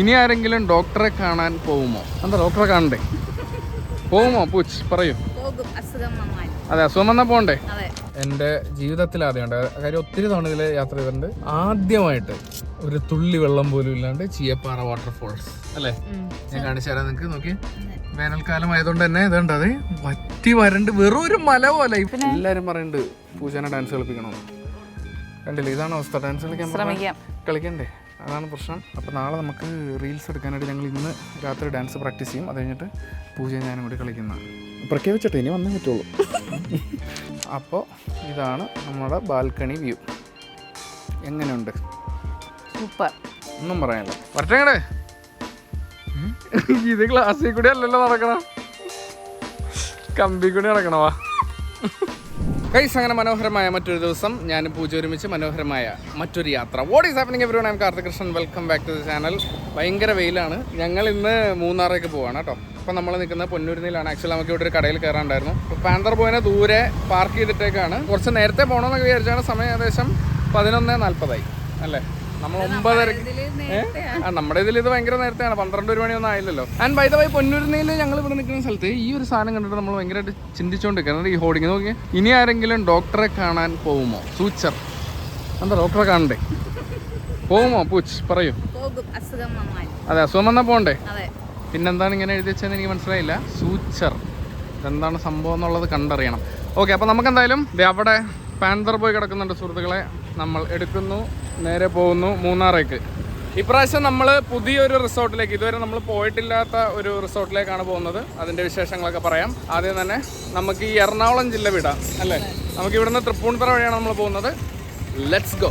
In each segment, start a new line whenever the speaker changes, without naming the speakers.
ഇനി ആരെങ്കിലും ഡോക്ടറെ കാണാൻ പോകുമോ എന്താ ഡോക്ടറെ കാണണ്ടേ? പോകുമോ പൂച്ച് പറയൂ. അതെ അസുഖം വന്നാ പോകണ്ടേ
അതെ.
എന്റെ ജീവിതത്തിൽ ആദ്യമുണ്ട് കാര്യം ഒത്തിരി തവണ ഇതിൽ യാത്ര ചെയ്തിട്ടുണ്ട്. ആദ്യമായിട്ട് ഒരു തുള്ളി വെള്ളം പോലും ഇല്ലാണ്ട് ചീയപ്പാറ വാട്ടർഫോൾസ് അല്ലേ? ഞാൻ കാണിച്ചു തരാം നിങ്ങൾക്ക് നോക്കി വേനൽക്കാലം ആയതുകൊണ്ട് തന്നെ ഇതുണ്ട് അത് വറ്റി വരണ്ട് വെറും ഒരു മല പോലെ. എല്ലാരും പറയുന്നുണ്ട് പൂജാനെ ഡാൻസ് കളിപ്പിക്കണമെന്ന് കണ്ടില്ലേ? ഇതാണ് അവസ്ഥ. ഡാൻസ് കളിക്കാൻ കളിക്കണ്ടേ? അതാണ് പ്രശ്നം. അപ്പോൾ നാളെ നമുക്ക് റീൽസ് എടുക്കാനായിട്ട് ഞങ്ങൾ ഇന്ന് രാത്രി ഡാൻസ് പ്രാക്ടീസ് ചെയ്യും. അത് കഴിഞ്ഞിട്ട് പൂജ ഞാനും കൂടി കളിക്കുന്ന പ്രഖ്യാപിച്ചിട്ട് ഇനി വന്നേ പറ്റുള്ളൂ. അപ്പോൾ ഇതാണ് നമ്മുടെ ബാൽക്കണി വ്യൂ. എങ്ങനെയുണ്ട്?
സൂപ്പർ.
ഒന്നും പറയാനില്ല. വരട്ടെ ഇത് ക്ലാസ്സിൽ കൂടി അല്ലല്ലോ നടക്കണം. കമ്പി കൂടി നടക്കണവാ കൈസ് അങ്ങനെ മനോഹരമായ മറ്റൊരു ദിവസം ഞാൻ പൂജ ഒരുമിച്ച് മനോഹരമായ മറ്റൊരു യാത്ര. What is happening everyone Karthikrishnan welcome back to the channel ഭയങ്കര വെയിലാണ്. ഞങ്ങൾ ഇന്ന് മൂന്നാറേക്ക് പോവാണ് കേട്ടോ. അപ്പം നമ്മൾ നിൽക്കുന്നത് പൊന്നൂരിനിലാണ്. ആക്ച്വലി നമുക്ക് ഇവിടെ ഒരു കടയിൽ കയറാണ്ടായിരുന്നു അപ്പോൾ പാന്തർ പോയിനെ ദൂരെ പാർക്ക് ചെയ്തിട്ടേക്കാണ്. കുറച്ച് നേരത്തെ പോകണമെന്നൊക്കെ വിചാരിച്ചാണ് സമയം ഏകദേശം പതിനൊന്ന് നാൽപ്പതായി. അല്ലേ? നമ്മൾ ഒമ്പതരക്ക്? ആ നമ്മുടെ ഇതിൽ ഇത് ഭയങ്കര നേരത്തെയാണ്. പന്ത്രണ്ട് ഒരു മണിയൊന്നും ആയില്ലല്ലോ. ആൻഡ് ബൈ ദ വൈ പൊന്നൂരിനയിൽ ഞങ്ങൾ ഇവിടെ നിൽക്കുന്ന സ്ഥലത്ത് ഈ ഒരു സാധനം കണ്ടിട്ട് നമ്മൾ ഭയങ്കരമായിട്ട് ചിന്തിച്ചുകൊണ്ടിരിക്കുന്നത് ഈ ഹോർഡിങ് നോക്കി ഇനി ആരെങ്കിലും ഡോക്ടറെ കാണാൻ പോകുമോ? സൂച്ചർ. എന്താ ഡോക്ടറെ കാണണ്ടേ? പോകുമോ? പൂച്ച് പറയൂ. അതെ അസുഖം വന്നാൽ പോകണ്ടേ പിന്നെന്താണ് ഇങ്ങനെ എഴുതി വെച്ചതെന്ന് എനിക്ക് മനസ്സിലായില്ല. സൂച്ചർ. എന്താണ് സംഭവം എന്നുള്ളത് കണ്ടറിയണം. ഓക്കെ അപ്പോൾ നമുക്ക് എന്തായാലും അവിടെ പാന്തർ പോയി കിടക്കുന്നുണ്ട് സുഹൃത്തുക്കളെ. നമ്മൾ എടുക്കുന്നു നേരെ പോകുന്നു മൂന്നാറേക്ക്. ഇപ്രാവശ്യം നമ്മൾ പുതിയൊരു റിസോർട്ടിലേക്ക് ഇതുവരെ നമ്മൾ പോയിട്ടില്ലാത്ത ഒരു റിസോർട്ടിലേക്കാണ് പോകുന്നത്. അതിന്റെ വിശേഷങ്ങളൊക്കെ പറയാം. ആദ്യം തന്നെ നമുക്ക് ഈ എറണാകുളം ജില്ല വിടാം അല്ലേ? നമുക്ക് ഇവിടുന്ന് തൃപ്പൂണിത്തറ വഴിയാണ് നമ്മൾ പോകുന്നത്. ലെറ്റ്സ് ഗോ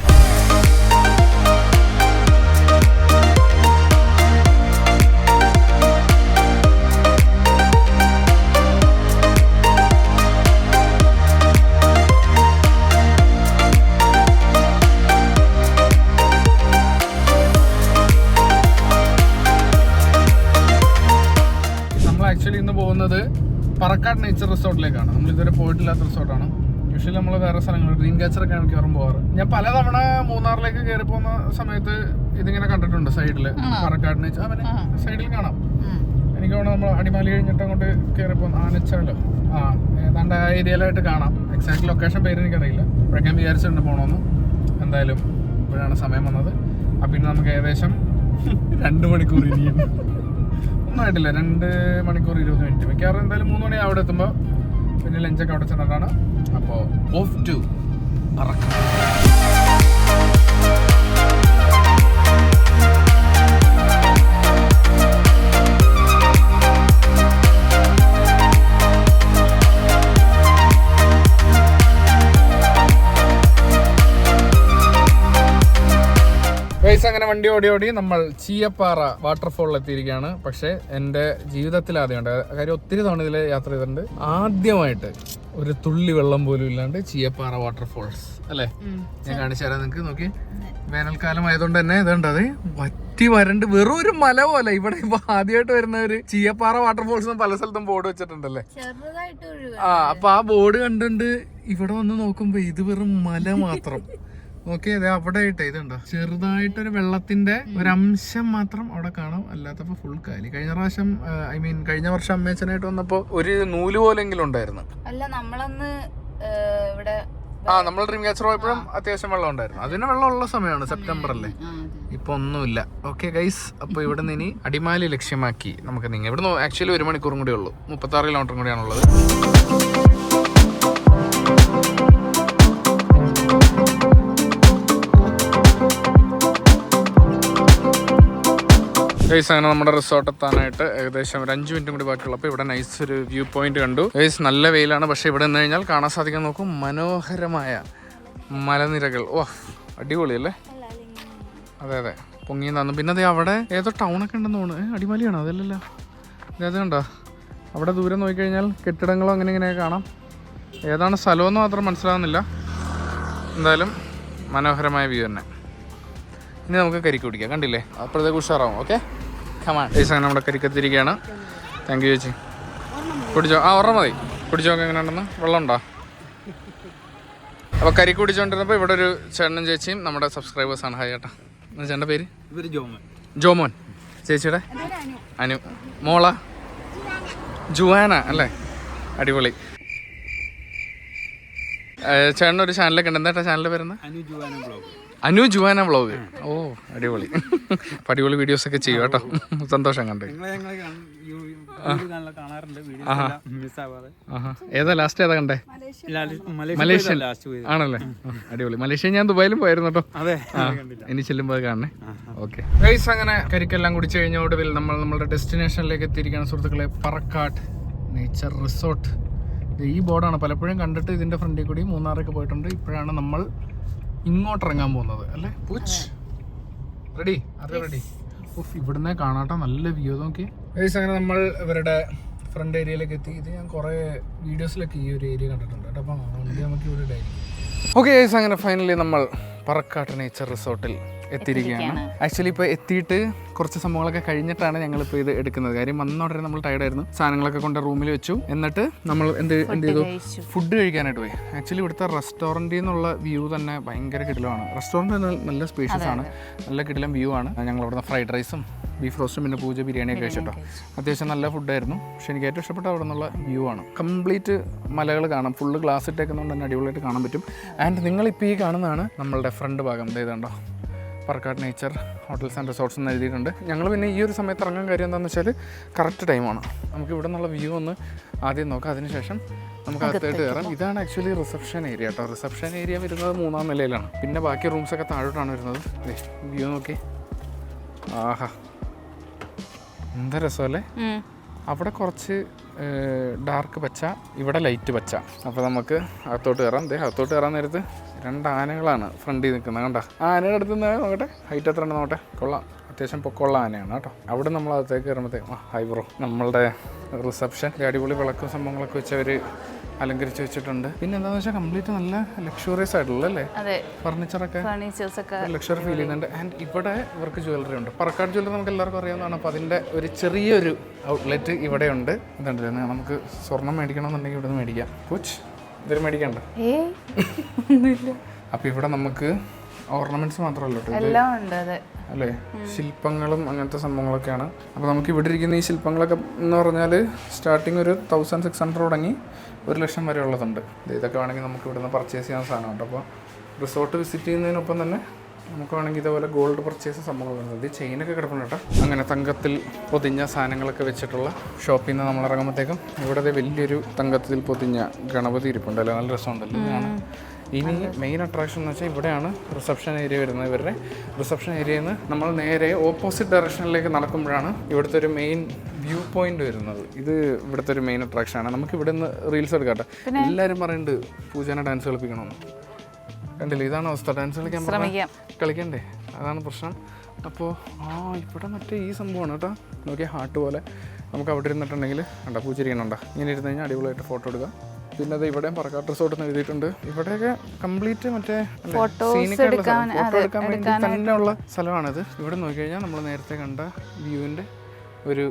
റിസോർട്ടിലേക്കാണ്. നമ്മൾ ഇതുവരെ പോയിട്ടില്ലാത്ത റിസോർട്ടാണ്. യൂഷ്വലി നമ്മൾ വേറെ സ്ഥലങ്ങൾ ഡ്രീം ക്യാച്ചറൊക്കെ മിക്കവാറും പോകാറ് ഞാൻ പലതവണ മൂന്നാറിലേക്ക് കയറി പോകുന്ന സമയത്ത് ഇതിങ്ങനെ കണ്ടിട്ടുണ്ട് സൈഡിൽ പാറക്കാടിന് അവനെ സൈഡിൽ കാണാം. എനിക്ക് തോന്നുന്നു നമ്മൾ അടിമാലി കഴിഞ്ഞിട്ട് അങ്ങോട്ട് കയറി പോകുന്ന ആനച്ചാലോ ആ ഏതാണ്ട് ആ ഏരിയയിലായിട്ട് കാണാം. എക്സാക്ട് ലൊക്കേഷൻ പേര് എനിക്കറിയില്ല. അപ്പോഴേക്കും വിചാരിച്ചിട്ടുണ്ട് പോകണമെന്ന് എന്തായാലും ഇപ്പോഴാണ് സമയം വന്നത്. അപ്പം പിന്നെ നമുക്ക് ഏകദേശം രണ്ട് മണിക്കൂർ ഇനിയും. ഒന്നും ആയിട്ടില്ല രണ്ട് മണിക്കൂർ ഇരുപത് മിനിറ്റ്. മിക്കവാറും എന്തായാലും മൂന്ന് മണി അവിടെ എത്തുമ്പോൾ പിന്നെ ലഞ്ചൊക്കെ അവിടെ ചെന്നിട്ടാണ്. അപ്പോൾ ഓഫ് ടു പറക്കാം. വണ്ടി ഓടി ഓടി നമ്മൾ ചീയപ്പാറ വാട്ടർഫോളിൽ എത്തിയിരിക്കുകയാണ്. പക്ഷേ എന്റെ ജീവിതത്തിൽ ആദ്യമുണ്ട് കാര്യം ഒത്തിരി തവണ ഇതിൽ യാത്ര ചെയ്തിട്ടുണ്ട്. ആദ്യമായിട്ട് ഒരു തുള്ളി വെള്ളം പോലും ഇല്ലാണ്ട് ചീയപ്പാറ വാട്ടർഫോൾസ് അല്ലേ? ഞാൻ കാണിച്ചു തരാം നിങ്ങൾക്ക് നോക്കി. വേനൽക്കാലം ആയതുകൊണ്ട് തന്നെ ഇതുണ്ട് അത്. വറ്റി വരണ്ട് വെറും ഒരു മല പോലെ ഇവിടെ ഇപ്പൊ ആദ്യമായിട്ട് വരുന്ന ഒരു ചീയപ്പാറ വാട്ടർഫോൾസ് പല സ്ഥലത്തും ബോർഡ് വെച്ചിട്ടുണ്ടല്ലേ? ആ അപ്പൊ ആ ബോർഡ് കണ്ടുകൊണ്ട് ഇവിടെ വന്ന് നോക്കുമ്പോ ഇത് വെറും മല മാത്രം. നോക്കി അതെ അവിടെ ആയിട്ട് ഇതുണ്ടോ? ചെറുതായിട്ടൊരു വെള്ളത്തിന്റെ ഒരു അംശം മാത്രം അവിടെ കാണാം. അല്ലാത്തപ്പോ ഫുൾ കാലി. കഴിഞ്ഞ പ്രാവശ്യം ഐ മീൻ കഴിഞ്ഞ വർഷം അമ്മേച്ചനായിട്ട് വന്നപ്പോ ഒരു നൂൽ പോലെങ്കിലും ഉണ്ടായിരുന്നു.
അല്ല നമ്മളന്ന് ഇവിടെ
ആ നമ്മൾ ഡ്രീം ക്യാച്ചർ പോയപ്പോഴും അത്യാവശ്യം വെള്ളം ഉണ്ടായിരുന്നു. അതിന് വെള്ളം ഉള്ള സമയമാണ് സെപ്റ്റംബർ അല്ലേ? ഇപ്പൊ ഒന്നുമില്ല. ഓക്കെ ഗൈസ് അപ്പൊ ഇവിടെ നിന്ന് ഇനി അടിമാലി ലക്ഷ്യമാക്കി നമുക്ക് നിങ്ങൾ ഇവിടുന്ന് ആക്ച്വലി ഒരു മണിക്കൂറും കൂടി ഉള്ളൂ. മുപ്പത്തി ആറ് കിലോമീറ്ററും കൂടിയാണുള്ളത്. ഗൈസ് അങ്ങനെ നമ്മുടെ റിസോർട്ട് എത്താനായിട്ട് ഏകദേശം ഒരു അഞ്ച് മിനിറ്റും കൂടി ബാക്കിയുള്ളപ്പോൾ ഇവിടെ നൈസ് ഒരു വ്യൂ പോയിന്റ് കണ്ടു. ഗൈസ് നല്ല വെയിലാണ്. പക്ഷേ ഇവിടെ നിന്ന് കഴിഞ്ഞാൽ കാണാൻ സാധിക്കാൻ നോക്കും മനോഹരമായ മലനിരകൾ. ഓ അടിപൊളിയല്ലേ അതെ അതെ. പൊങ്ങി തന്നു പിന്നെ അതെ അവിടെ ഏതോ ടൗൺ ഒക്കെ ഉണ്ടെന്ന് തോന്നുന്നു. അടിമാലിയാണോ? അതല്ലല്ലോ. അത് കണ്ടോ? അവിടെ ദൂരം നോക്കിക്കഴിഞ്ഞാൽ കെട്ടിടങ്ങളോ അങ്ങനെ ഇങ്ങനെയൊക്കെ കാണാം. ഏതാണ് സ്ഥലമെന്ന് മാത്രം മനസ്സിലാവുന്നില്ല. എന്തായാലും മനോഹരമായ വ്യൂ തന്നെ. ഇനി നമുക്ക് കരിക്ക് കുടിക്കാം കണ്ടില്ലേ? അപ്പോഴത്തേക്ക് ഉഷാറാവും. ഓക്കെ കമാൻ സാധനം നമ്മുടെ കരിക്കത്തിരിക്കുകയാണ് താങ്ക് യു ചേച്ചി. കുടിച്ചോ? ആ ഒരെണ്ണം മതി. കുടിച്ചോ നോക്കാം എങ്ങനെ ഉണ്ടെന്ന്? വെള്ളം ഉണ്ടോ അപ്പോൾ കരി കുടിച്ചുകൊണ്ടിരുന്നപ്പോൾ ഇവിടെ ഒരു ചേട്ടനും ചേച്ചിയും നമ്മുടെ സബ്സ്ക്രൈബേഴ്സാണ് ഹായ് ചേട്ടാ. എന്താ ചേട്ടന്റെ പേര്?
ഇവർ ജോമൻ.
ജോമോൻ. ചേച്ചിയുടെ? അനു. മോള? ജുവാന അല്ലേ? അടിപൊളി. ചേട്ടനൊരു ഒരു ചാനലൊക്കെ ഉണ്ട്. എന്താ ചാനലിൽ വരുന്നത് അനു ജുവാന വ്ളോഗ് ഓ അടിപൊളി. അപ്പൊ അടിപൊളി വീഡിയോസ് ഒക്കെ ചെയ്യും കേട്ടോ. സന്തോഷം കണ്ട്. ഏതാ ലാസ്റ്റ് ഏതാ കണ്ടേ?
പോയത്.
ആണല്ലേ? അടിപൊളി. മലേഷ്യ ഞാൻ ദുബായിലും പോയിരുന്നു കേട്ടോ. ഇനി ചെല്ലുമ്പോൾ അത് കാണണേ. ഓക്കെ. ഗൈസ് അങ്ങനെ കരിക്കെല്ലാം കുടിച്ചു കഴിഞ്ഞ ഒടുവിൽ നമ്മൾ നമ്മുടെ ഡെസ്റ്റിനേഷനിലേക്ക് എത്തിയിരിക്കുകയാണ്. സുഹൃത്തുക്കളെ പറക്കാട്ട് നേച്ചർ റിസോർട്ട് ഈ ബോർഡാണ് പലപ്പോഴും കണ്ടിട്ട് ഇതിന്റെ ഫ്രണ്ടിൽ കൂടി മൂന്നാറൊക്കെ പോയിട്ടുണ്ട്. ഇപ്പോഴാണ് നമ്മൾ ഇങ്ങോട്ട് ഇറങ്ങാൻ പോകുന്നത് അല്ലേ? പൂച്ച് റെഡി അതെ. റെഡി ഉഫ് ഇവിടുന്ന് കാണാട്ടോ നല്ല വ്യൂ നോക്കി ഗൈസ് അങ്ങനെ നമ്മൾ ഇവരുടെ ഫ്രണ്ട് ഏരിയയിലേക്ക് എത്തി. ഇത് ഞാൻ കുറേ വീഡിയോസിലൊക്കെ ഈ ഒരു ഏരിയ കണ്ടിട്ടുണ്ട് കേട്ടോ. അപ്പം വണ്ടി നമുക്ക് ഇവിടെ ഓക്കെ ഗൈസ് അങ്ങനെ ഫൈനലി നമ്മൾ പറക്കാട്ട് നേച്ചർ റിസോർട്ടിൽ എത്തിയിരിക്കുകയാണ്. ആക്ച്വലി ഇപ്പോൾ എത്തിയിട്ട് കുറച്ച് സംഭവങ്ങളൊക്കെ കഴിഞ്ഞിട്ടാണ് ഞങ്ങളിപ്പോൾ ഇത് എടുക്കുന്നത്. കാര്യം വന്ന ഉടനെ നമ്മൾ ടയർഡായിരുന്നു സാധനങ്ങളൊക്കെ കൊണ്ട് റൂമിൽ വെച്ചു. എന്നിട്ട് നമ്മൾ എന്ത് എന്ത് ചെയ്തു? ഫുഡ് കഴിക്കാനായിട്ട് പോയി. ആക്ച്വലി ഇവിടുത്തെ റെസ്റ്റോറന്റിൽ നിന്നുള്ള വ്യൂ തന്നെ ഭയങ്കര കിടിലമാണ്. റെസ്റ്റോറന്റ് നല്ല സ്പേഷ്യസ് ആണ്. നല്ല കിടിലം വ്യൂ ആണ്. ഞങ്ങൾ അവിടുന്ന് ഫ്രൈഡ് റൈസും ബീഫ് റോസ്റ്റും പിന്നെ പൂജ ബിരിയാണിയൊക്കെ കഴിച്ചിട്ടോ. അത്യാവശ്യം നല്ല ഫുഡായിരുന്നു പക്ഷെ എനിക്ക് ഏറ്റവും ഇഷ്ടപ്പെട്ട അവിടെ നിന്നുള്ള വ്യൂ ആണ്. കംപ്ലീറ്റ് മലകൾ കാണാം. ഫുള്ള് ഗ്ലാസ് ഇട്ടേക്കുന്നതുകൊണ്ട് തന്നെ അടിപൊളിയായിട്ട് കാണാൻ പറ്റും. ആൻഡ് നിങ്ങളിപ്പോൾ ഈ കാണുന്നതാണ് നമ്മളുടെ ഫ്രണ്ട് ഭാഗം. ഇതേതുണ്ടോ Parakkad nature hotels and resorts എന്ന് എഴുതിയിട്ടുണ്ട്. ഞങ്ങൾ പിന്നെ ഈ ഒരു സമയത്ത് ഇറങ്ങാൻ കാര്യം എന്താണെന്ന് വെച്ചാൽ കറക്റ്റ് ടൈമാണ് നമുക്ക് ഇവിടെ നിന്നുള്ള വ്യൂ ഒന്ന് ആദ്യം നോക്കാം. അതിനുശേഷം നമുക്ക് അകത്തായിട്ട് കയറാം. ഇതാണ് ആക്ച്വലി റിസപ്ഷൻ ഏരിയ കേട്ടോ റിസപ്ഷൻ ഏരിയ വരുന്നത് മൂന്നാം നിലയിലാണ്. പിന്നെ ബാക്കി റൂംസൊക്കെ താഴോട്ടാണ് വരുന്നത്. വ്യൂ നോക്കി. ആഹാ. എന്താ രസമല്ലേ? അവിടെ കുറച്ച് ഡാർക്ക് പച്ച ഇവിടെ ലൈറ്റ് പച്ച. അപ്പോൾ നമുക്ക് അകത്തോട്ട് കയറാം. ദേ അകത്തോട്ട് കയറാൻ നേരത്ത് രണ്ട് ആനകളാണ് ഫ്രണ്ടിൽ നിൽക്കുന്നത്. കണ്ട? ആനയുടെ അടുത്ത് നിന്ന് നോക്കട്ടെ. ഹൈറ്റ് എത്ര ഉണ്ട് നോക്കട്ടെ. കൊള്ളാം. അത്യാവശ്യം പൊക്കമുള്ള ആനയാണ് കേട്ടോ. അവിടെ നമ്മൾ അകത്തേക്ക് കയറുമ്പോഴത്തേക്കും ആ ഹൈ ബ്രോ നമ്മളുടെ റിസപ്ഷൻ അടിപൊളി വിളക്കും സംഭവങ്ങളൊക്കെ വെച്ച് അവർ അലങ്കരിച്ച് വെച്ചിട്ടുണ്ട്. പിന്നെ എന്താണെന്ന് വെച്ചാൽ കംപ്ലീറ്റ് നല്ല ലക്ഷറിയസ് ആയിട്ടുള്ള അല്ലേ? ഫർണിച്ചറൊക്കെ ലക്ഷറി ഫീൽ ചെയ്യുന്നുണ്ട്. ആൻഡ് ഇവിടെ ഇവർക്ക് ജ്വല്ലറി ഉണ്ട്. പറക്കാട് ജ്വല്ലറി നമുക്ക് എല്ലാവർക്കും അറിയാവുന്നതാണ്. അപ്പോൾ അതിന്റെ ഒരു ചെറിയൊരു ഔട്ട്ലെറ്റ് ഇവിടെ ഉണ്ട്. എന്താണ് നമുക്ക് സ്വർണം മേടിക്കണമെന്നുണ്ടെങ്കിൽ ഇവിടെ നിന്ന് മേടിക്കാം. കൊച്ച് ഇതിൽ മേടിക്കണ്ട. അപ്പോൾ ഇവിടെ നമുക്ക് ഓർണമെന്റ്സ് മാത്രമല്ല
എല്ലാം ഉണ്ട് അതെ.
അല്ലേ? ശില്പങ്ങളും അങ്ങനത്തെ സംഭവങ്ങളൊക്കെയാണ് അപ്പോൾ നമുക്ക് ഇവിടെ ഇരിക്കുന്ന ഈ ശില്പങ്ങളൊക്കെ എന്ന് പറഞ്ഞാൽ സ്റ്റാർട്ടിങ് ഒരു തൗസൻഡ് സിക്സ് ഹൺഡ്രഡ് തുടങ്ങി ഒരു ലക്ഷം വരെ ഉള്ളതുണ്ട്. ഇത് ഇതൊക്കെ വേണമെങ്കിൽ നമുക്ക് ഇവിടുന്ന് പർച്ചേസ് ചെയ്യാൻ സാധനമുണ്ട് അപ്പോൾ റിസോർട്ട് വിസിറ്റ് ചെയ്യുന്നതിനൊപ്പം തന്നെ നമുക്ക് വേണമെങ്കിൽ ഇതേപോലെ ഗോൾഡ് പർച്ചേസ് സംഭവങ്ങളുണ്ട് ഇത് ചെയിനൊക്കെ കിടപ്പുണ്ട് കേട്ടോ. അങ്ങനെ തങ്കത്തിൽ പൊതിഞ്ഞ സാധനങ്ങളൊക്കെ വെച്ചിട്ടുള്ള ഷോപ്പിൽ നിന്ന് നമ്മൾ ഇറങ്ങുമ്പോഴത്തേക്കും ഇവിടെ വലിയൊരു തങ്കത്തിൽ പൊതിഞ്ഞ ഗണപതി ഇരിപ്പുണ്ടല്ലോ നല്ല രസമുണ്ടല്ലോ? ഇതാണ്. ഇനി മെയിൻ അട്രാക്ഷൻ എന്ന് വെച്ചാൽ ഇവിടെയാണ് റിസപ്ഷൻ ഏരിയ വരുന്നത്. ഇവരുടെ റിസപ്ഷൻ ഏരിയയിൽ നിന്ന് നമ്മൾ നേരെ ഓപ്പോസിറ്റ് ഡയറക്ഷനിലേക്ക് നടക്കുമ്പോഴാണ് ഇവിടുത്തെ ഒരു മെയിൻ വ്യൂ പോയിന്റ് വരുന്നത്. ഇത് ഇവിടുത്തെ ഒരു മെയിൻ അട്രാക്ഷൻ ആണ്. നമുക്ക് ഇവിടെ നിന്ന് റീൽസ് എടുക്കാട്ടെ എല്ലാവരും പറയുന്നുണ്ട് പൂജന ഡാൻസ് കളിപ്പിക്കണമെന്ന് കണ്ടില്ലേ? ഇതാണ് അവസ്ഥ. ഡാൻസ് കളിക്കാൻ കളിക്കണ്ടേ? അതാണ് പ്രശ്നം. അപ്പോൾ ആ ഇവിടെ മറ്റേ ഈ സംഭവമാണ് കേട്ടോ. നോക്കിയാൽ ഹാർട്ട് പോലെ. നമുക്ക് അവിടെ ഇരുന്നിട്ടുണ്ടെങ്കിൽ കണ്ട പൂച്ചിരിക്കണുണ്ടോ ഇങ്ങനെ ഇരുന്ന് കഴിഞ്ഞാൽ അടിപൊളിയായിട്ട് ഫോട്ടോ എടുക്കാം. പിന്നെ അത് ഇവിടെയും പറക്കാട്ട് റിസോർട്ട് എന്ന് എഴുതിയിട്ടുണ്ട്. ഇവിടെയൊക്കെ കംപ്ലീറ്റ് മറ്റേ
എടുക്കാൻ,
ഫോട്ടോ എടുക്കാൻ വേണ്ടി തന്നെ ഉള്ള സ്ഥലമാണിത്. ഇവിടെ നോക്കിക്കഴിഞ്ഞാൽ നമ്മൾ നേരത്തെ കണ്ട വ്യൂവിന്റെ ഒരു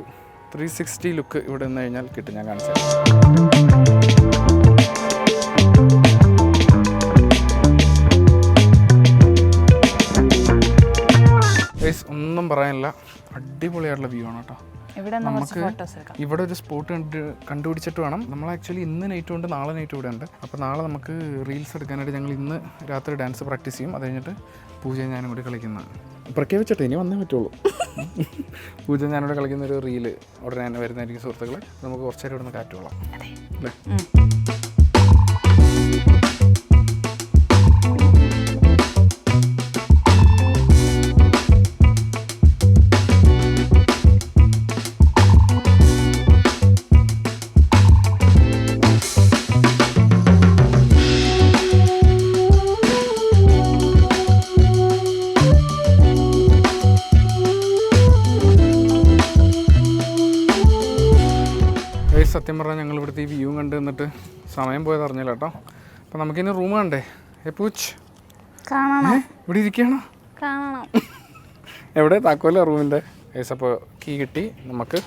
ത്രീ സിക്സ്റ്റി ലുക്ക് ഇവിടെ നിന്ന് കഴിഞ്ഞാൽ കിട്ടും ഞാൻ കാണിച്ചു ഒന്നും പറയാനില്ല. അടിപൊളിയായിട്ടുള്ള വ്യൂ ആണ് കേട്ടോ.
എടുക്കാം.
ഇവിടെ ഒരു സ്പോട്ട് കണ്ട് കണ്ടുപിടിച്ചിട്ട് വേണം. നമ്മൾ ആക്ച്വലി ഇന്ന് നൈറ്റ് ഉണ്ട് നാളെ നൈറ്റ് ഇവിടെ ഉണ്ട്. അപ്പോൾ നാളെ നമുക്ക് റീൽസ് എടുക്കാനായിട്ട് ഞങ്ങൾ ഇന്ന് രാത്രി ഡാൻസ് പ്രാക്ടീസ് ചെയ്യും. അത് കഴിഞ്ഞിട്ട് പൂജ ഞാനും കൂടി കളിക്കുന്നതാണ് പ്രഖ്യാപിച്ചിട്ട് ഇനി വന്നേ പറ്റുള്ളൂ. പൂജ ഞാനിവിടെ കളിക്കുന്ന ഒരു റീൽ ഉടനെ തന്നെ വരുന്നതായിരിക്കും സുഹൃത്തുക്കളെ. നമുക്ക് കുറച്ചേരം ഇവിടെ നിന്ന് കാറ്റ് കൊള്ളാം. അല്ലേ? സത്യം പറഞ്ഞാൽ ഞങ്ങൾ ഇവിടുത്തെ ഈ വ്യൂ കണ്ട് നിന്നിട്ട് സമയം പോയത് അറിഞ്ഞില്ല കേട്ടോ. അപ്പം നമുക്കിനി റൂം കണ്ടേ ഏ പൂച്ച്. ഇവിടെ
ഇരിക്കണം?
എവിടെ? താക്കോല റൂമിന്റെ. ഏസ് അപ്പോൾ കീ കിട്ടി. നമുക്ക്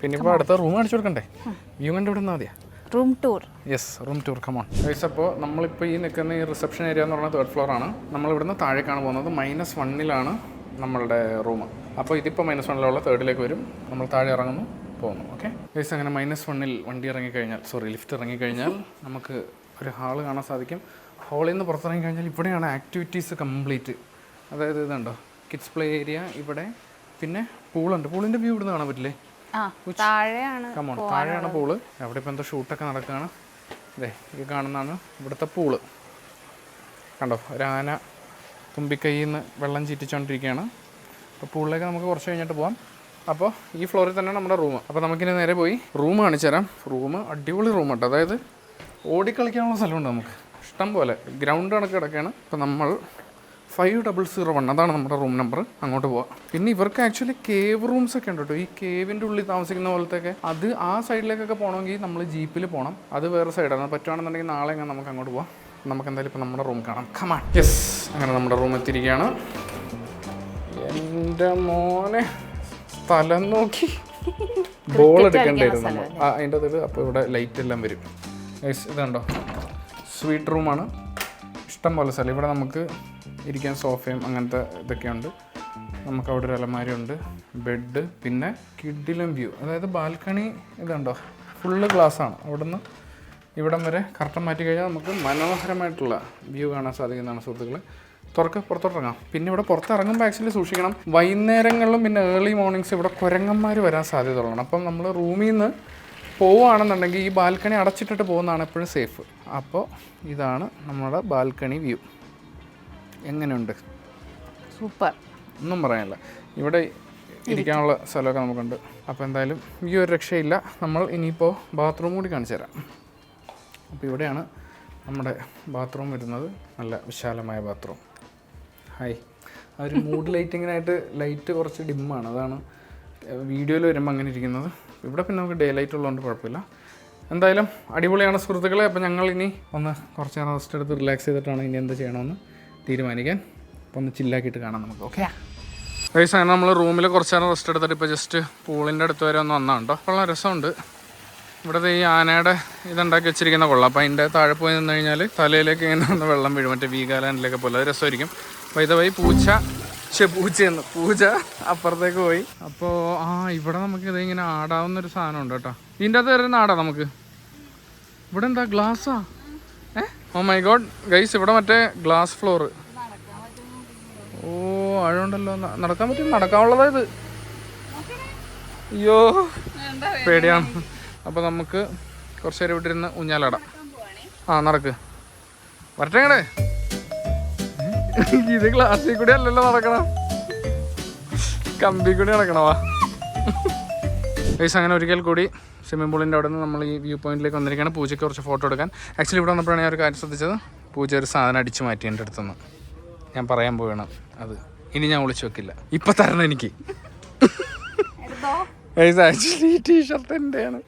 പിന്നെ ഇപ്പോൾ അടുത്ത റൂം അടിച്ചു കൊടുക്കണ്ടേ? വ്യൂ കണ്ട് ഇവിടെ നിന്നാൽ മതിയാ
room tour
yes room tour come on guys അപ്പോൾ നമ്മളിപ്പോൾ ഈ നിൽക്കുന്ന ഈ റിസപ്ഷൻ ഏരിയ എന്ന് പറയുന്നത് തേർഡ് ഫ്ലോർ ആണ്. നമ്മൾ ഇവിടുന്ന് താഴേക്കാണ് പോകുന്നത്. മൈനസ് വണ്ണിലാണ് നമ്മളുടെ റൂം അപ്പോൾ ഇതിപ്പോൾ മൈനസ് വണ്ണിലുള്ള തേർഡിലേക്ക് വരും. നമ്മൾ താഴെ ഇറങ്ങുന്നു. പോകുന്നു ഓക്കെ ഗൈസ് അങ്ങനെ മൈനസ് വണ്ണിൽ വണ്ടി ഇറങ്ങിക്കഴിഞ്ഞാൽ സോറി ലിഫ്റ്റ് ഇറങ്ങിക്കഴിഞ്ഞാൽ നമുക്ക് ഒരു ഹാൾ കാണാൻ സാധിക്കും. ഹാളിൽ നിന്ന് പുറത്തിറങ്ങി കഴിഞ്ഞാൽ ഇവിടെയാണ് ആക്ടിവിറ്റീസ് കംപ്ലീറ്റ് അതായത് ഇതുണ്ടോ? കിഡ്സ് പ്ലേ ഏരിയ ഇവിടെ. പിന്നെ പൂളുണ്ട്. പൂളിന്റെ വ്യൂ ഇവിടുന്ന് കാണാൻ പറ്റില്ലേ? കമോൺ താഴെയാണ് പൂൾ. അവിടെ ഇപ്പോൾ എന്തോ ഷൂട്ടൊക്കെ നടക്കുകയാണ് അതെ ഇത് കാണുന്നതാണ് ഇവിടുത്തെ പൂൾ. കണ്ടോ? ഒരാന തുമ്പിക്കൈയിൽ നിന്ന് വെള്ളം ചീറ്റിച്ചുകൊണ്ടിരിക്കുകയാണ് അപ്പോൾ പൂളിലേക്ക് നമുക്ക് കുറച്ച് കഴിഞ്ഞിട്ട് പോകാം അപ്പോൾ ഈ ഫ്ലോറിൽ തന്നെ നമ്മുടെ റൂം. അപ്പോൾ നമുക്കിനി നേരെ പോയി റൂം കാണിച്ചു തരാം റൂം അടിപൊളി റൂം കേട്ടോ. അതായത് ഓടിക്കളിക്കാനുള്ള സ്ഥലമുണ്ട് നമുക്ക്. ഇഷ്ടം പോലെ. ഗ്രൗണ്ട് കണക്ക് കിടക്കുകയാണ്. അപ്പോൾ നമ്മൾ ഫൈവ് ഡബിൾ സീറോ വൺ അതാണ് നമ്മുടെ റൂം നമ്പർ. അങ്ങോട്ട് പോവാം. പിന്നെ ഇവർക്ക് ആക്ച്വലി കേവ് റൂംസ് ഒക്കെ ഉണ്ട് കേട്ടോ. ഈ കേവിന്റെ ഉള്ളിൽ താമസിക്കുന്ന പോലത്തെയൊക്കെ. അത് ആ സൈഡിലേക്കൊക്കെ പോകണമെങ്കിൽ നമ്മൾ ജീപ്പിൽ പോകണം. അത് വേറെ സൈഡാണ്. പറ്റുവാണെന്നുണ്ടെങ്കിൽ നാളെ എങ്ങനെ നമുക്ക് അങ്ങോട്ട് പോവാം. നമുക്ക് എന്തായാലും ഇപ്പം നമ്മുടെ റൂം കാണാം. കമാ യെസ് അങ്ങനെ നമ്മുടെ റൂം എത്തിയിരിക്കുകയാണ്. എന്റെ മോനെ. സ്ഥലം നോക്കി ബോൾ എടുക്കേണ്ടായിരുന്നു നമ്മൾ. ആ അതിന്റെ അതിൽ അപ്പോൾ ഇവിടെ ലൈറ്റ് എല്ലാം വരും. ഇതുണ്ടോ? സ്വീറ്റ് റൂമാണ് ഇഷ്ടം പോലെ സ്ഥലം. ഇവിടെ നമുക്ക് ഇരിക്കാൻ സോഫയും അങ്ങനത്തെ ഇതൊക്കെ ഉണ്ട്. നമുക്ക് അവിടെ ഒരു അലമാരി ഉണ്ട് ബെഡ് പിന്നെ കിഡിലും വ്യൂ അതായത് ബാൽക്കണി ഇതുണ്ടോ? ഫുള്ള് ഗ്ലാസ്സാണ് അവിടുന്ന് ഇവിടം വരെ കറക്റ്റ് മാറ്റി കഴിഞ്ഞാൽ നമുക്ക് മനോഹരമായിട്ടുള്ള വ്യൂ കാണാൻ സാധിക്കുന്നതാണ് സുഹൃത്തുക്കളെ. തുറക്ക് പുറത്തോട്ടിറങ്ങാം. പിന്നെ ഇവിടെ പുറത്തിറങ്ങുമ്പോൾ ആക്ച്വലി സൂക്ഷിക്കണം. വൈകുന്നേരങ്ങളിലും പിന്നെ ഏർലി മോർണിംഗ്സ് ഇവിടെ കുരങ്ങന്മാർ വരാൻ സാധ്യതയുള്ളതാണ് അപ്പം നമ്മൾ റൂമിൽ നിന്ന് പോവുകയാണെന്നുണ്ടെങ്കിൽ ഈ ബാൽക്കണി അടച്ചിട്ടിട്ട് പോകുന്നതാണ് എപ്പോഴും സേഫ് അപ്പോൾ ഇതാണ് നമ്മുടെ ബാൽക്കണി വ്യൂ എങ്ങനെയുണ്ട്?
സൂപ്പർ.
ഒന്നും പറയാനില്ല. ഇവിടെ ഇരിക്കാനുള്ള സ്ഥലമൊക്കെ നമുക്കുണ്ട്. അപ്പോൾ എന്തായാലും ഈ ഒരു രക്ഷയില്ല. നമ്മൾ ഇനിയിപ്പോൾ ബാത്റൂം കൂടി കാണിച്ചു തരാം. അപ്പോൾ ഇവിടെയാണ് നമ്മുടെ ബാത്റൂം വരുന്നത്. നല്ല വിശാലമായ ബാത്റൂം ഹായ് ആ ഒരു മൂഡ് ലൈറ്റിങ്ങിനായിട്ട് ലൈറ്റ് കുറച്ച് ഡിമ്മാണ്. അതാണ് വീഡിയോയിൽ വരുമ്പോൾ അങ്ങനെ ഇരിക്കുന്നത്. ഇവിടെ പിന്നെ നമുക്ക് ഡേ ലൈറ്റ് ഉള്ളതുകൊണ്ട് കുഴപ്പമില്ല. എന്തായാലും അടിപൊളിയാണ് സുഹൃത്തുക്കളെ. അപ്പോൾ ഞങ്ങൾ ഇനി ഒന്ന് കുറച്ച് നേരം റെസ്റ്റ് എടുത്ത് റിലാക്സ് ചെയ്തിട്ടാണ് ഇനി എന്ത് ചെയ്യണമെന്ന് തീരുമാനിക്കാൻ. അപ്പോൾ ഒന്ന് ചില്ലാക്കിയിട്ട് കാണാം നമുക്ക് ഓക്കെ വയസ്സാണ് നമ്മൾ റൂമിൽ കുറച്ച് നേരം റെസ്റ്റ് എടുത്തിട്ട് ഇപ്പോൾ ജസ്റ്റ് പൂളിന്റെ അടുത്ത് വരെ ഒന്ന് വന്നാണ് ഉണ്ടോ അപ്പോൾ രസമുണ്ട്. ഇവിടുത്തെ ഈ ആനയുടെ ഇതുണ്ടാക്കി വെച്ചിരിക്കുന്ന കൊള്ളാം. അപ്പോൾ അതിന്റെ താഴെ പോയി നിന്ന് കഴിഞ്ഞാൽ തലയിലേക്ക് ഇങ്ങനെ ഒന്ന് വെള്ളം വീഴും. മറ്റേ വീഗാലാൻഡിലൊക്കെ പോലെ. അത് രസമായിരിക്കും. അപ്പോൾ ഇത് പോയി പൂച്ച. പക്ഷേ പൂച്ചയെന്ന്. പൂച്ച അപ്പുറത്തേക്ക് പോയി. അപ്പോൾ ആ ഇവിടെ നമുക്ക് ഇത് ഇങ്ങനെ ആടാവുന്ന ഒരു സാധനം ഉണ്ട് കേട്ടോ. ഇതിന്റെ അകത്ത് വരുന്ന ആടാ നമുക്ക്. ഇവിടെ എന്താ ഗ്ലാസ്സാ? ഏ? ഓ മൈ ഗോഡ് ഗൈസ് ഇവിടെ മറ്റേ ഗ്ലാസ് ഫ്ലോർ ഓ ആഴമുണ്ടല്ലോ. നടക്കാൻ പറ്റും നടക്കാനുള്ളതാ ഇത്. അയ്യോ പേടിയാണ്. അപ്പോൾ നമുക്ക് കുറച്ച് നേരം ഇവിടെ ഇരുന്ന് ഊഞ്ഞാലാടാം. ആ നടക്ക്. വരട്ടെ ഇങ്ങടെ ഇത് ക്ലാസ്സിൽ കൂടി അല്ലല്ലോ നടക്കണം. കമ്പി കൂടി നടക്കണവാ ഗൈസ് അങ്ങനെ ഒരിക്കൽ കൂടി സ്വിമ്മിംഗ് പൂളിന്റെ അവിടെ നിന്ന് നമ്മൾ ഈ വ്യൂ പോയിന്റിലേക്ക് വന്നിരിക്കുകയാണ്. പൂജയ്ക്ക് കുറച്ച് ഫോട്ടോ എടുക്കാൻ. ആക്ച്വലി ഇവിടെ വന്നപ്പോഴാണ് ഞാൻ ഒരു കാര്യം ശ്രദ്ധിച്ചത്. പൂജ ഒരു സാധനം അടിച്ചു മാറ്റി എന്റെ അടുത്തുനിന്ന്. ഞാൻ പറയാൻ പോവുകയാണ് അത്. ഇനി ഞാൻ ഒളിച്ചു വെക്കില്ല. ഇപ്പം തരണം എനിക്ക്. ആക്ച്വലി ഈ ടീഷർട്ട് എന്റെയാണ്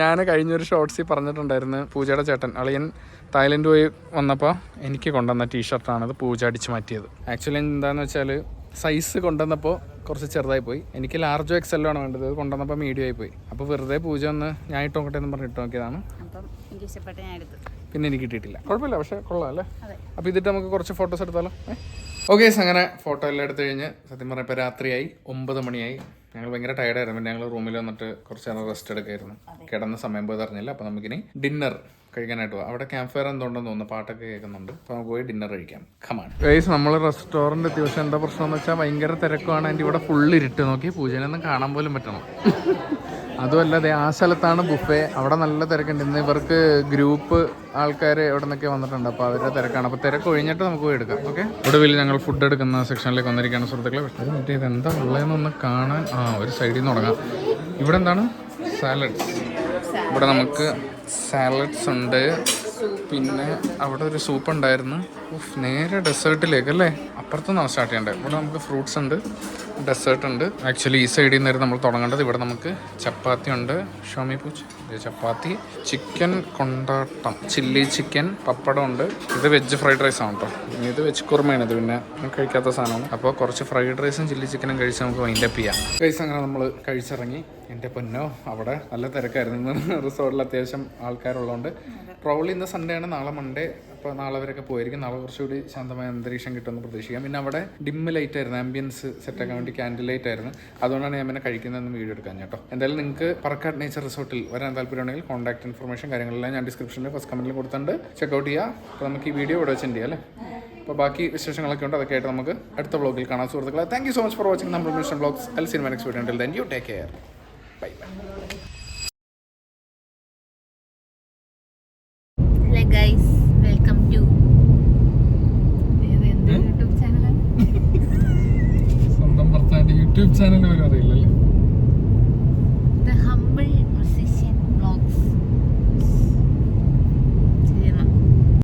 ഞാൻ കഴിഞ്ഞൊരു ഷോർട്സിൽ പറഞ്ഞിട്ടുണ്ടായിരുന്നു പൂജയുടെ ചേട്ടൻ. അളിയൻ തായ്ലൻഡ് പോയി വന്നപ്പോൾ എനിക്ക് കൊണ്ടുവന്ന അത് പൂജ അടിച്ച് മാറ്റിയത്. ആക്ച്വലി എന്താണെന്ന് വെച്ചാൽ സൈസ് കൊണ്ടുവന്നപ്പോൾ കുറച്ച് ചെറുതായി പോയി. എനിക്ക് ലാർജോ എക്സെല്ലോ ആണ് വേണ്ടത്. അത് കൊണ്ടുവന്നപ്പോൾ മീഡിയം ആയി പോയി. അപ്പോൾ വെറുതെ പൂജ ഒന്ന് ഞാൻ ഇട്ട് നോക്കട്ടെ എന്ന് പറഞ്ഞിട്ട് നോക്കിയതാണ്. പിന്നെ എനിക്ക് കിട്ടിയിട്ടില്ല. കുഴപ്പമില്ല. പക്ഷേ കൊള്ളാം അല്ലേ? അപ്പോൾ ഇതിട്ട് നമുക്ക് കുറച്ച് ഫോട്ടോസ് എടുത്താലോ? ഓക്കെ അങ്ങനെ ഫോട്ടോ എല്ലാം എടുത്തു കഴിഞ്ഞ് സത്യം പറഞ്ഞ ഇപ്പോൾ രാത്രിയായി. ഒമ്പത് മണിയായി. ഞങ്ങൾ ഭയങ്കര ടയർഡായിരുന്നു പിന്നെ ഞങ്ങൾ റൂമിൽ വന്നിട്ട് കുറച്ച് നേരം റെസ്റ്റ് എടുക്കായിരുന്നു. കിടന്ന സമയം പോയത് അറിഞ്ഞില്ല. അപ്പോൾ നമുക്കിനി ഡിന്നർ കഴിക്കാനായിട്ട് പോവാം. അവിടെ ക്യാമ്പ് ഫയർ എന്തുണ്ടെന്ന് തോന്നുന്നു. പാട്ടൊക്കെ കേൾക്കുന്നുണ്ട്. അപ്പോൾ നമുക്ക് പോയി ഡിന്നർ കഴിക്കാം. കമാണ് ഗൈസ് നമ്മൾ റെസ്റ്റോറന്റ് എത്തി. പക്ഷേ എന്താ പ്രശ്നം എന്ന് വെച്ചാൽ ഭയങ്കര തിരക്കുമാണ് എന്റെ ഇവിടെ ഫുൾ ഇരുട്ട്. നോക്കി പൂജനൊന്നും കാണാൻ പോലും പറ്റണം. അതുമല്ല ദേ ആ സ്ഥലത്താണ് ബുഫേ. അവിടെ നല്ല തിരക്കുണ്ട്. ഇന്ന് ഇവർക്ക് ഗ്രൂപ്പ് ആൾക്കാർ എവിടെ നിന്നൊക്കെ വന്നിട്ടുണ്ട്. അപ്പോൾ അവരുടെ തിരക്കാണ്. അപ്പോൾ തിരക്ക് ഒഴിഞ്ഞിട്ട് നമുക്ക് പോയി എടുക്കാം. ഓക്കെ? ഒടുവിൽ ഞങ്ങൾ ഫുഡ് എടുക്കുന്ന സെക്ഷനിലേക്ക് വന്നിരിക്കുകയാണ്. സുഹൃത്തുക്കളെ പക്ഷേ മറ്റേ ഇത് എന്താ ഉള്ളതെന്നൊന്ന് കാണാൻ ആ ഒരു സൈഡിൽ നിന്ന് തുടങ്ങാം. ഇവിടെ എന്താണ്? സാലഡ്സ് ഇവിടെ നമുക്ക് സാലഡ്സ് ഉണ്ട്. പിന്നെ അവിടെ ഒരു സൂപ്പ് ഉണ്ടായിരുന്നു. നേരെ ഡെസേർട്ടിലേക്ക് അല്ലേ? അപ്പുറത്തുനിന്നാണ് സ്റ്റാർട്ട് ചെയ്യേണ്ടത്. ഇവിടെ നമുക്ക് ഫ്രൂട്ട്സ് ഉണ്ട്. ഡെസേർട്ട് ഉണ്ട്. ആക്ച്വലി ഈ സൈഡിൽ നിന്നായിരുന്നു നമ്മൾ തുടങ്ങേണ്ടത്. ഇവിടെ നമുക്ക് ചപ്പാത്തി ഉണ്ട്. ഷോമി പൂച്ച്. ചപ്പാത്തി. ചിക്കൻ കൊണ്ടാട്ടം. ചില്ലി ചിക്കൻ പപ്പടം ഉണ്ട്. ഇത് വെജ് ഫ്രൈഡ് റൈസ് ആണ് കേട്ടോ ഇത് വെജ് കുർമയാണ് ഇത് പിന്നെ കഴിക്കാത്ത സാധനമാണ്. അപ്പോൾ കുറച്ച് ഫ്രൈഡ് റൈസും ചില്ലി ചിക്കനും കഴിച്ച് നമുക്ക് വൈൻഡപ്പ് ചെയ്യാം. കഴിച്ച് അങ്ങനെ നമ്മൾ കഴിച്ചിറങ്ങി. എന്റെ പൊന്നോ അവിടെ നല്ല തിരക്കായിരുന്നു. റിസോർട്ടിൽ അത്യാവശ്യം ആൾക്കാരുള്ളതുകൊണ്ട്. പ്രോബ്ലി ഇന്ന് സൺഡേ ആണ്. നാളെ മൺഡേ അപ്പോൾ നാളെ വരെയൊക്കെ പോയിരിക്കും. നാളെ കുറച്ചുകൂടി ശാന്തമായ അന്തരീക്ഷം കിട്ടുമെന്ന് പ്രതീക്ഷിക്കാം. പിന്നെ അവിടെ ഡിം ലൈറ്റ് ആയിരുന്നു. ആംബിയൻസ് സെറ്റ് ആക്കാൻ വേണ്ടി ക്യാൻഡിൽ ലൈറ്റ് ആയിരുന്നു. അതുകൊണ്ടാണ് ഞാൻ പിന്നെ കഴിക്കുന്നതെന്ന് വീഡിയോ എടുക്കാൻ കേട്ടോ. എന്തായാലും നിങ്ങൾക്ക് പറക്കാട് നേച്ചർ റിസോർട്ടിൽ വരാൻ താല്പര്യമുണ്ടെങ്കിൽ കോൺടാക്ട് ഇൻഫർമേഷൻ കാര്യങ്ങളെല്ലാം ഞാൻ ഡിസ്ക്രിപ്ഷനിൽ ഫസ്റ്റ് കമന്റിൽ കൊടുത്തിട്ടുണ്ട്. ചെക്കൗട്ട് ചെയ്യുക അപ്പോൾ നമുക്ക് ഈ വീഡിയോ ഇവിടെ വെച്ച് ചെയ്യാം അല്ലേ? അപ്പോൾ ബാക്കി വിശേഷങ്ങളൊക്കെ ഉണ്ട്. അതൊക്കെ ആയിട്ട് നമുക്ക് അടുത്ത വ്ളോഗിൽ കാണാം. സുഹൃത്തുക്കളെ thank you so much for watching നമ്മൾ മിഷൻ ബ്ലോഗ്സ് എൽ cinema next video thank you take care bye bye